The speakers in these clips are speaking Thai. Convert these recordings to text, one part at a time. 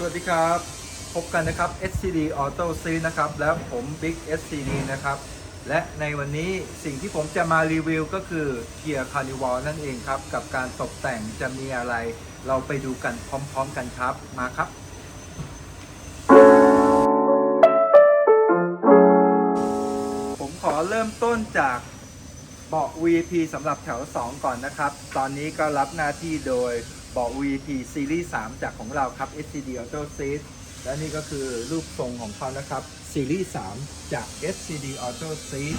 สวัสดีครับ พบกันนะครับ SCD Auto Series นะครับ แล้วผม Big SCD นะครับ และในวันนี้สิ่งที่ผมจะมารีวิวก็คือ Kia Carnival นั่นเองครับ กับการตกแต่งจะมีอะไร เราไปดูกันพร้อม ๆ กันครับ มาครับ ผมขอเริ่มต้นจากเบาะ VIP สำหรับแถว 2 ก่อนนะครับ ตอนนี้ก็รับหน้าที่โดย บาะ VIP ซีรีส์3จากของเราครับ SCD Auto Seat และนี่ก็คือรูปทรงของเขานะครับ ซีรีส์3จาก SCD Auto Seat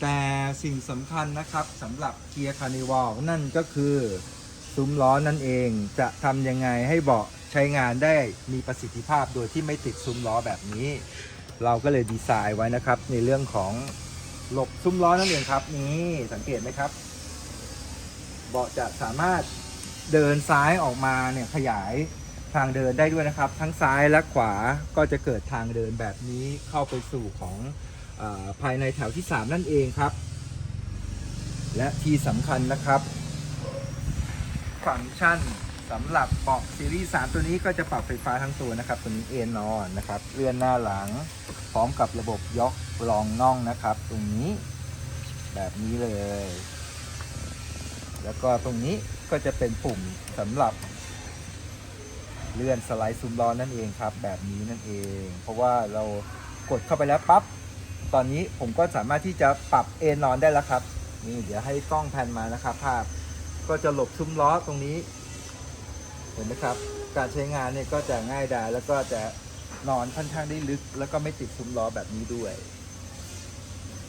แต่สิ่งสำคัญนะครับสำหรับ Kia Carnival นั่นก็คือซุ้มล้อนั่นเองจะทำยังไงให้เบาะใช้งานได้มีประสิทธิภาพโดยที่ไม่ติดซุ้มล้อแบบนี้ เราก็เลยดีไซน์ไว้นะครับ ในเรื่องของหลบซุ้มล้อนั่นเองครับ นี่สังเกตไหมครับ เบาะจะสามารถ เดินซ้ายออกมาเนี่ยขยายทางเดินได้ด้วยนะครับ ทั้งซ้ายและขวาก็จะเกิดทางเดินแบบนี้เข้าไปสู่ของอภายในแถวที่ 3 นั่นเองครับ และที่สำคัญนะครับฟังก์ชันสำหรับเบาะซีรีส์ 3 ตัวนี้ก็จะปรับไฟฟ้าทั้งตัวนะครับ ตัวนี้เอนนอนนะครับเลื่อนหน้าหลัง พร้อมกับระบบยกรองน่องนะครับ ตรงนี้แบบนี้เลย แล้วก็ตรงนี้ ก็จะเป็นปุ่มสำหรับ เลื่อนสไลด์ซูมล้อนั่นเองครับ แบบนี้นั่นเอง เพราะว่าเรากดเข้าไปแล้วปั๊บตอนนี้ผมก็สามารถที่จะปรับเอนนอนได้แล้วครับ นี่เดี๋ยวให้กล้องแพนมานะครับ ภาพก็จะหลบซุ้มล้อตรงนี้ เห็นไหมครับ การใช้งานเนี่ยก็จะง่ายดายแล้วก็จะนอนค่อนข้างได้ลึก แล้วก็ไม่ติดซุ้มล้อแบบนี้ด้วย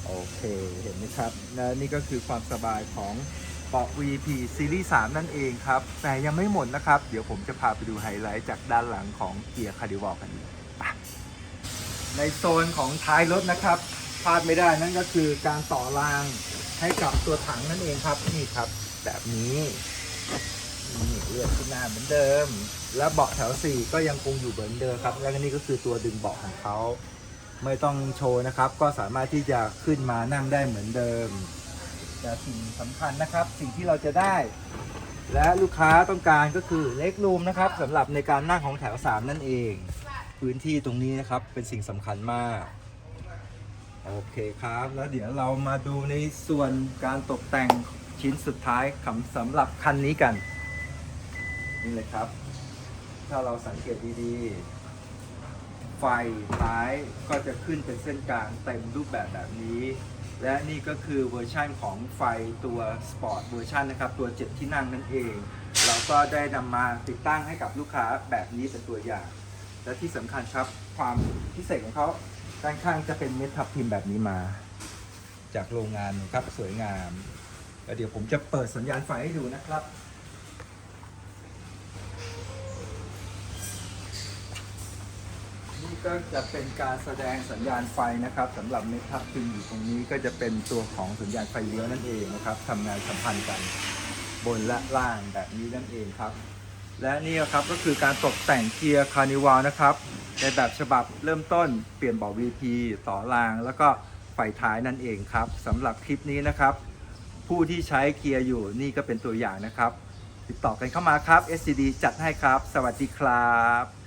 โอเคเห็นไหมครับและนี่ก็คือความสบายของ เบาะ VP ซีรีส์3นั่นเองครับ แต่ยังไม่หมดนะครับ เดี๋ยวผมจะพาไปดูไฮไลท์จากด้านหลังของเกียร์คาร์ดิวอลกันดีไปในโซนของท้ายรถนะครับพลาดไม่ได้นั่นก็คือการต่อรางให้กับตัวถังนั่นเองครับนี่ครับ แบบนี้นี่เลือดขึ้นหน้าเหมือนเดิม และเบาะแถว 4 ก็ยังคงอยู่เหมือนเดิมครับ และนี่ก็คือตัวดึงเบาะของเขาไม่ต้องโชว์นะครับ ก็สามารถที่จะขึ้นมานั่งได้เหมือนเดิม แต่สิ่งสำคัญนะครับ สิ่งที่เราจะได้ และลูกค้าต้องการก็คือเล็กรูมนะครับสำหรับในการนั่งของแถว 3 นั่นเอง พื้นที่ตรงนี้นะครับเป็นสิ่งสำคัญมาก โอเคครับ แล้วเดี๋ยวเรามาดูในส่วนการตกแต่งชิ้นสุดท้ายคำสำหรับคันนี้กัน นี่เลยครับ ถ้าเราสังเกตดีๆ ไฟท้ายก็จะขึ้นเป็นเส้นกลางเต็มรูปแบบแบบนี้ และนี่ก็คือเวอร์ชั่นของไฟตัวสปอร์ตเวอร์ชันนะครับ ตัว 7 ที่นั่งนั่นเอง เราก็ได้นำมาติดตั้งให้กับลูกค้าแบบนี้เป็นตัวอย่าง และที่สำคัญครับความพิเศษของเขาด้านข้างจะเป็นเม็ดทับทิมแบบนี้มา จากโรงงานนะครับสวยงามแล้วเดี๋ยวผมจะเปิดสัญญาณไฟให้ดูนะครับ ก็จะเป็นการแสดงสัญญาณไฟนะครับสำหรับเมทับทิมอยู่ตรงนี้ก็จะเป็นตัวของสัญญาณไฟเลี้ยวนั่นเองนะครับทำงานสัมพันธ์กันบนและล่างแบบนี้นั่นเองครับ และนี่ครับก็คือการตกแต่งเกียร์คาร์นิวาลนะครับ ในแบบฉบับเริ่มต้นเปลี่ยนเบาะ VP ต่อราง แล้วก็ไฟท้ายนั่นเองครับสำหรับคลิปนี้นะครับ ผู้ที่ใช้เกียร์อยู่นี่ก็เป็นตัวอย่างนะครับ ติดต่อกันเข้ามาครับ SCD จัดให้ครับ สวัสดีครับ